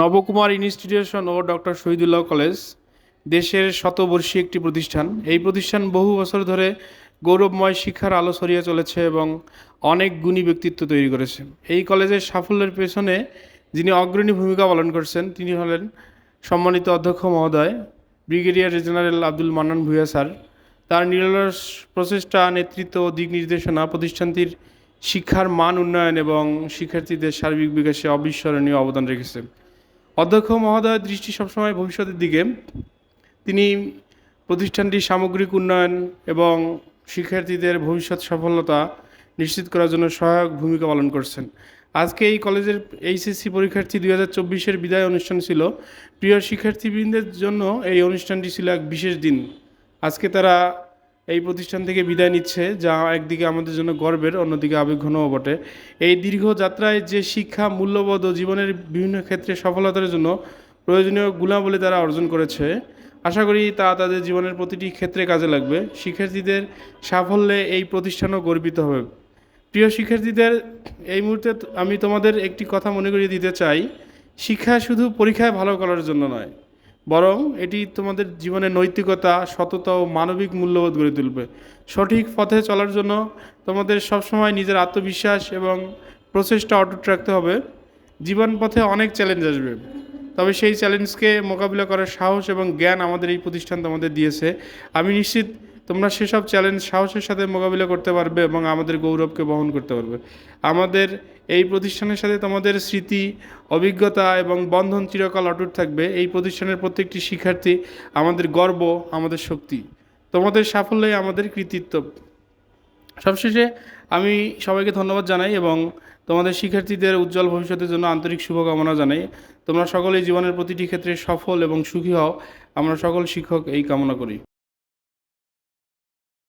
Nabakumar institution ও doctor Shahidullah college দেশের শতবর্ষী একটি প্রতিষ্ঠান। এই প্রতিষ্ঠান বহু বছর ধরে গৌরবময় শিক্ষার আলো ছড়িয়ে চলেছে এবং অনেক গুণী ব্যক্তিত্ব তৈরি করেছে। এই কলেজের সাফল্যের পেছনে যিনি অগ্রণী ভূমিকা পালন করছেন, তিনি হলেন সম্মানিত অধ্যক্ষ মহোদয়, brigadier general Abdul Mannan Bhuiyan sir. তার নিরলস প্রচেষ্টা, নেতৃত্ব ও দিক নির্দেশনা প্রতিষ্ঠানটির শিক্ষার মান উন্নয়ন এবং শিক্ষার্থীদের সার্বিক বিকাশে অবিস্মরণীয় অবদান রেখেছে। অধ্যক্ষ মহোদয়ের দৃষ্টি সবসময় ভবিষ্যতের দিকে। তিনি প্রতিষ্ঠানটির সামগ্রিক উন্নয়ন এবং শিক্ষার্থীদের ভবিষ্যৎ সফলতা নিশ্চিত করার জন্য সহায়ক ভূমিকা পালন করছেন। আজকে এই কলেজের এইচএসসি পরীক্ষার্থী দুই হাজার চব্বিশের বিদায় অনুষ্ঠান ছিল। প্রিয় শিক্ষার্থীবৃন্দের জন্য এই অনুষ্ঠানটি ছিল এক বিশেষ দিন। আজকে তারা এই প্রতিষ্ঠান থেকে বিদায় নিচ্ছে, যা একদিকে আমাদের জন্য গর্বের, অন্যদিকে আবেগঘনও বটে। এই দীর্ঘ যাত্রায় যে শিক্ষা, মূল্যবোধ ও জীবনের বিভিন্ন ক্ষেত্রে সফলতার জন্য প্রয়োজনীয় গুণাবলী তারা অর্জন করেছে, আশা করি তা তাদের জীবনের প্রতিটি ক্ষেত্রে কাজে লাগবে। শিক্ষার্থীদের সাফল্যে এই প্রতিষ্ঠানও গর্বিত হবে। প্রিয় শিক্ষার্থীদের, এই মুহূর্তে আমি তোমাদের একটি কথা মনে করিয়ে দিতে চাই। শিক্ষা শুধু পরীক্ষায় ভালো করার জন্য নয় বরং এটি তোমাদের জীবনে নৈতিকতা, সততা ও মানবিক মূল্যবোধ গড়ে তুলবে। সঠিক পথে চলার জন্য তোমাদের সবসময় নিজের আত্মবিশ্বাস এবং প্রচেষ্টা অটুট রাখতে হবে। জীবন পথে অনেক চ্যালেঞ্জ আসবে। তবে সেই চ্যালেঞ্জকে মোকাবিলা করার সাহস এবং জ্ঞান আমাদের এই প্রতিষ্ঠান তোমাদের দিয়েছে। আমি নিশ্চিত তোমরা সেসব চ্যালেঞ্জ সাহসের সাথে মোকাবিলা করতে পারবে এবং আমাদের গৌরবকে বহন করতে পারবে। আমাদের এই প্রতিষ্ঠানের সাথে তোমাদের স্মৃতি, অভিজ্ঞতা এবং বন্ধন চিরকাল অটুট থাকবে। এই প্রতিষ্ঠানের প্রত্যেকটি শিক্ষার্থী আমাদের গর্ব, আমাদের শক্তি, তোমাদের সাফল্যই আমাদের কৃতিত্ব। সবশেষে আমি সবাইকে ধন্যবাদ জানাই এবং তোমাদের শিক্ষার্থীদের উজ্জ্বল ভবিষ্যতের জন্য আন্তরিক শুভকামনা জানাই। তোমরা সকলেই জীবনের প্রতিটি ক্ষেত্রে সফল এবং সুখী হও। আমরা সকল শিক্ষক এই কামনা করি।